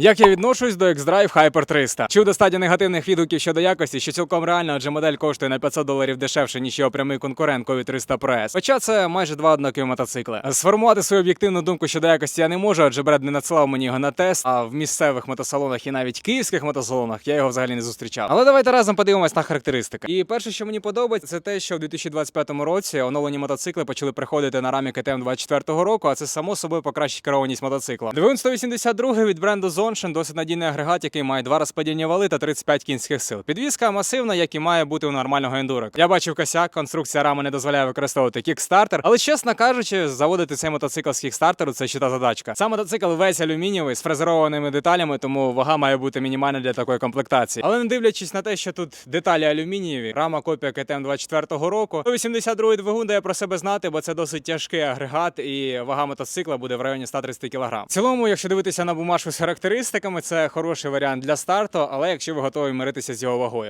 Як я відношусь до X-Drive Hyper 300? Чув достатньо негативних відгуків щодо якості, що цілком реально, адже модель коштує на 500 доларів дешевше, ніж його прямий конкурент Кові 300 Pro Хоча це майже два однакові мотоцикли. Сформувати свою об'єктивну думку щодо якості я не можу, адже Бред не надсилав мені його на тест. А в місцевих мотосалонах і навіть київських мотосалонах я його взагалі не зустрічав. Але давайте разом подивимось на характеристики. І перше, що мені подобається, це те, що в 2025 році оновлені мотоцикли почали приходити на рамі КТМ 24 року, а це само собою покращить керованість мотоцикла. Двигун 182 від бренду Zonshine, досить надійний агрегат, який має два розподільні вали та 35 кінських сил. Підвізка масивна, як і має бути у нормального ендура. Я бачив косяк, конструкція рами не дозволяє використовувати кікстартер, але чесно кажучи, заводити цей мотоцикл з кікстартеру це ще та задачка. Сам мотоцикл весь алюмінієвий з фрезерованими деталями, тому вага має бути мінімальна для такої комплектації. Але не дивлячись на те, що тут деталі алюмінієві, рама копія КТМ 24-го року. 182 двигун дає про себе знати, бо це досить тяжкий агрегат, і вага мотоцикла буде в районі 130 кг. В цілому, якщо дивитися на бумажку з характеристиками, це хороший варіант для старту, але якщо ви готові миритися з його вагою.